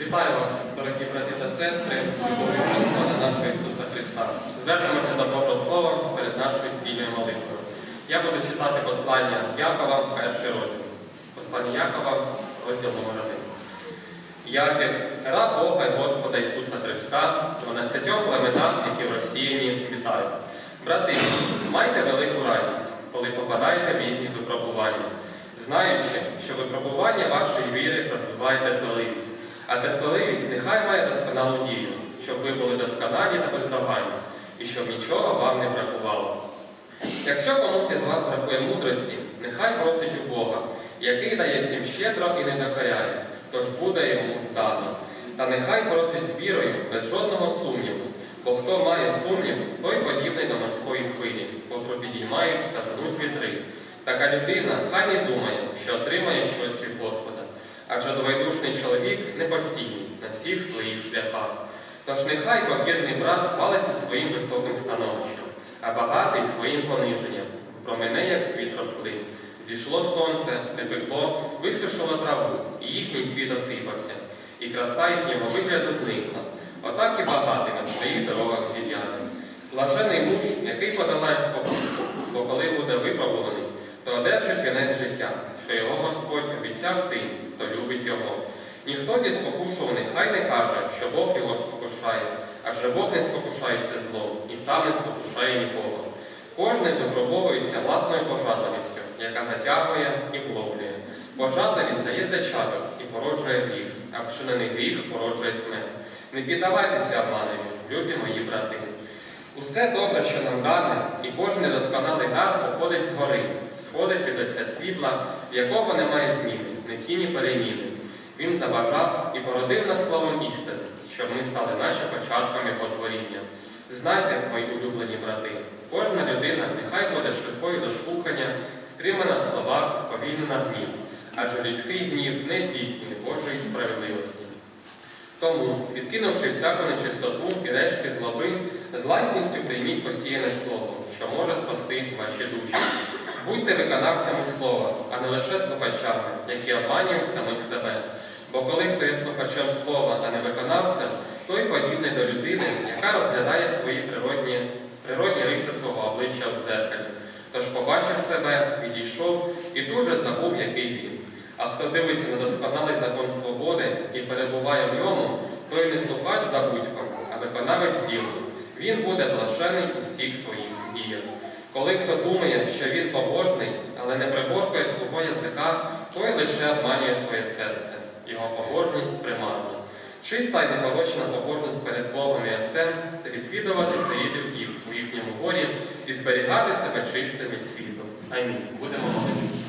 Вітаю вас, дорогі брати та сестри, любові Господа нашого Ісуса Христа. Звернемося до Божого Слова перед нашою спільною молитвою. Я буду читати послання Якова, перший розділ. Послання Якова, розділ номер 1. Яків, раб Бога і Господа Ісуса Христа, 12 племенам, які в Росіяні вітаю. Брати, майте велику радість, коли попадаєте в різні випробування, знаючи, що випробування вашої віри розвиває терпеливість, а терпеливість нехай має досконалу дію, щоб ви були досконалі та бездоганні, і щоб нічого вам не бракувало. Якщо комусь із вас бракує мудрості, нехай просить у Бога, який дає всім щедро і не докоряє, тож буде йому дано. Та нехай просить з вірою, без жодного сумніву, бо хто має сумнів, той подібний до морської хвилі, котру підіймають та женуть вітри. Така людина хай не думає, що отримає щось від Господа, адже двойдушний чоловік непостійний на всіх своїх шляхах. Тож нехай покірний брат хвалиться своїм високим становищем, а багатий своїм пониженням. Про мене, як цвіт рослин. Зійшло сонце, припекло, висушило траву, і їхній цвіт осипався, і краса їхнього вигляду зникла. Отак і багатий на своїх дорогах зів'яне. Блажений муж, який подолає спокусу, бо коли буде випробуваний, то одержить вінець життя, що його Господь обіцяв тим, хто любить його. Ніхто зі спокушуваних хай не каже, що Бог його спокушає, адже Бог не спокушається злом і сам не спокушає нікого. Кожен випробовується власною пожадливістю, яка затягує і вловлює. Пожадливість дає зачаток і породжує гріх, а вчинений гріх породжує смерть. Не піддавайтеся обманеві, любі мої брати. Усе добре, що нам дане, і кожен недосконалий дар походить згори, сходить від Отця світла, якого немає зміни, не тіні переміни. Він забажав і породив нас словом істини, щоб ми стали наче початком його творіння. Знайте, мої улюблені брати, кожна людина нехай буде швидкою до слухання, стримана в словах, повільна на гнів, адже людський гнів не здійснює Божої справедливості. Тому, відкинувши всяку нечистоту і рештки злоби, з лагідністю прийміть посіяне слово, що може спасти ваші душі. Будьте виконавцями слова, а не лише слухачами, які обманюють самих себе. Бо коли хто є слухачем слова, а не виконавцем, той подібний до людини, яка розглядає свої природні, природні риси свого обличчя в дзеркалі. Тож побачив себе, відійшов і тут же забув, який він. А хто дивиться на досконалий закон свободи і перебуває в ньому, той не слухач забудько, а виконавець ділу. Він буде блажений у всіх своїх діях. Коли хто думає, що він побожний, але не приборкує свого язика, той лише обманює своє серце. Його побожність приманна. Чиста й непорочна побожність перед Богом і Отцем це відвідувати свої у їхньому горі і зберігати себе чистим від світу. Амінь. Будемо молитися.